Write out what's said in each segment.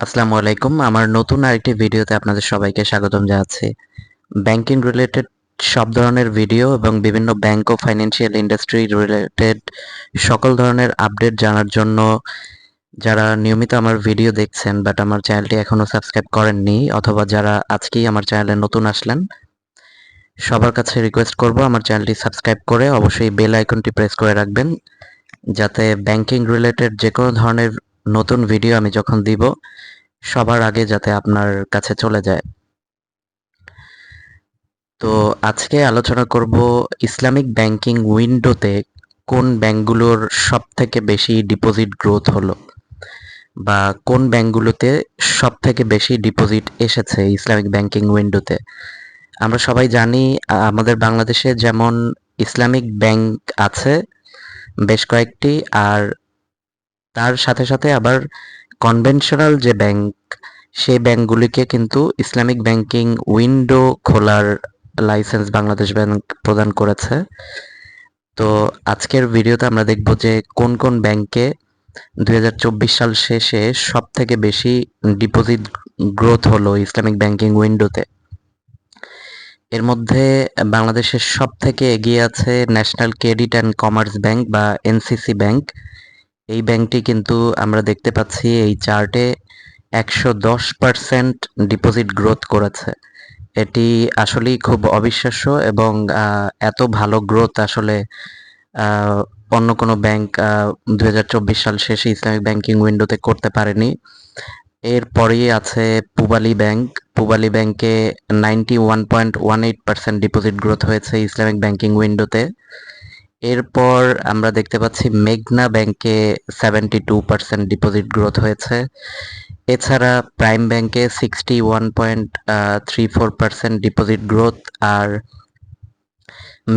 আসসালামু আলাইকুম। আমার নতুন আরেকটি ভিডিওতে আপনাদের সবাইকে স্বাগতম জানাচ্ছি। ব্যাংকিং রিলেটেড সব ধরনের ভিডিও এবং বিভিন্ন ব্যাংক ও ফাইন্যান্সিয়াল ইন্ডাস্ট্রি রিলেটেড সকল ধরনের আপডেট জানার জন্য যারা নিয়মিত আমার ভিডিও দেখছেন বাট আমার চ্যানেলটি এখনও সাবস্ক্রাইব করেননি অথবা যারা আজকেই আমার চ্যানেলে নতুন আসলেন, সবার কাছে রিকোয়েস্ট করব আমার চ্যানেলটি সাবস্ক্রাইব করে অবশ্যই বেল আইকনটি প্রেস করে রাখবেন, যাতে ব্যাংকিং রিলেটেড যে কোনো ধরনের নতুন ভিডিও আমি যখন দিব, সবার আগে যাতে আপনার কাছে চলে যায়। তো আজকে আলোচনা করব ইসলামিক ব্যাংকিং উইন্ডোতে কোন ব্যাংকগুলোর সব থেকে বেশি ডিপোজিট গ্রোথ হলো, বা কোন ব্যাংকগুলোতে সব থেকে বেশি ডিপোজিট এসেছে ইসলামিক ব্যাংকিং উইন্ডোতে। আমরা সবাই জানি আমাদের বাংলাদেশে যেমন ইসলামিক ব্যাংক আছে, বেশ কয়েকটি, আর তার সাথে সাথে আবার কনভেনশনাল যে ব্যাংক সেই ব্যাংকগুলিকে কিন্তু ইসলামিক ব্যাংকিং উইন্ডো খোলার লাইসেন্স বাংলাদেশ ব্যাংক প্রদান করেছে। তো আজকের ভিডিওতে আমরা দেখব যে কোন কোন ব্যাংকে দুই হাজার চব্বিশ সাল শেষে সব থেকে বেশি ডিপোজিট গ্রোথ হলো ইসলামিক ব্যাংকিং উইন্ডোতে এর মধ্যে বাংলাদেশের সব থেকে এগিয়ে আছে national credit and commerce bank বা এনসিসি ব্যাংক এই ব্যাংকটি কিন্তু আমরা দেখতে পাচ্ছি এই চার্টে একশো দশ পার্সেন্ট ডিপোজিট গ্রোথ করেছে। এটি আসলেই খুব অবিশ্বাস্য এবং এত ভালো গ্রোথ আসলে অন্য কোনো ব্যাংক দুই হাজার চব্বিশ সাল শেষে ইসলামিক ব্যাংকিং উইন্ডোতে করতে পারেনি। এরপরেই আছে পুবালি ব্যাংক। পুবালি ব্যাংকে ninety one point one eight percent deposit growth হয়েছে ইসলামিক ব্যাংকিং উইন্ডোতে। এরপর আমরা দেখতে পাচ্ছি মেঘনা ব্যাংকে seventy two percent deposit growth হয়েছে। এছাড়া প্রাইম ব্যাংকে sixty one point three four percent deposit growth আর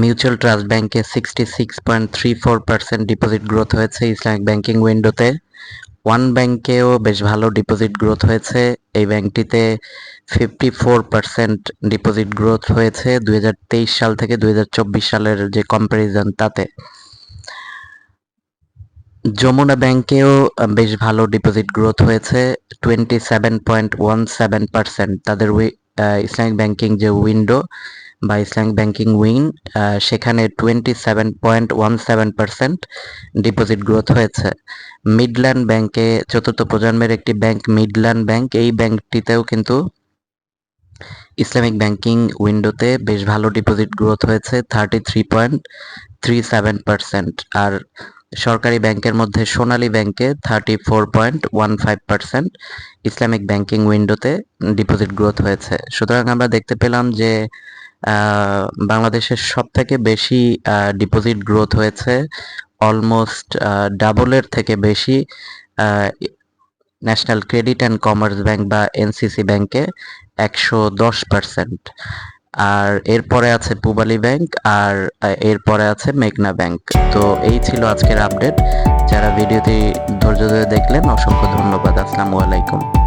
মিউচুয়াল ট্রাস্ট ব্যাংকে sixty six point three four percent deposit growth হয়েছে ইসলামিক ব্যাংকিং উইন্ডোতে ওয়ান ব্যাংকেও বেশ ভালো ডিপোজিট গ্রোথ হয়েছে। এই ব্যাংকটিতে fifty four percent deposit growth হয়েছে দুই হাজার তেইশ সাল থেকে দুই হাজার চব্বিশ সালের যে কম্প্যারিজন তাতে। যমুনা ব্যাংকেও বেশ ভালো ডিপোজিট গ্রোথ হয়েছে twenty seven point one seven percent তাদের ইসলামিক ব্যাংকিং যে উইন্ডো বা ইসলামিক ব্যাংকিং উইং সেখানে twenty seven point one seven percent deposit growth হয়েছে মিডল্যান্ড ব্যাংকে চতুর্থ প্রজন্মের একটি ব্যাংক মিডল্যান্ড ব্যাংক এই ব্যাংকটিতেও কিন্তু ইসলামিক ব্যাংকিং উইন্ডোতে বেশ ভালো ডিপোজিট গ্রোথ হয়েছে thirty three point three seven percent আর সরকারি ব্যাংকের মধ্যে সোনালী ব্যাংকে thirty four point one five percent Islamic banking উইন্ডোতে ডিপোজিট গ্রোথ হয়েছে। সুতরাং আমরা দেখতে পেলাম যে বাংলাদেশের সব থেকে বেশি ডিপোজিট গ্রোথ হয়েছে অলমোস্ট ডাবলের থেকে বেশি national credit and commerce bank বা এনসিসি ব্যাংকে একশো দশ পার্সেন্ট আর এরপরে আছে পুবালি ব্যাংক আর এরপরে আছে মেঘনা ব্যাংক তো এই ছিল আজকের আপডেট যারা ভিডিওটি ধৈর্য ধরে দেখলেন, অসংখ্য ধন্যবাদ। আসসালামু আলাইকুম।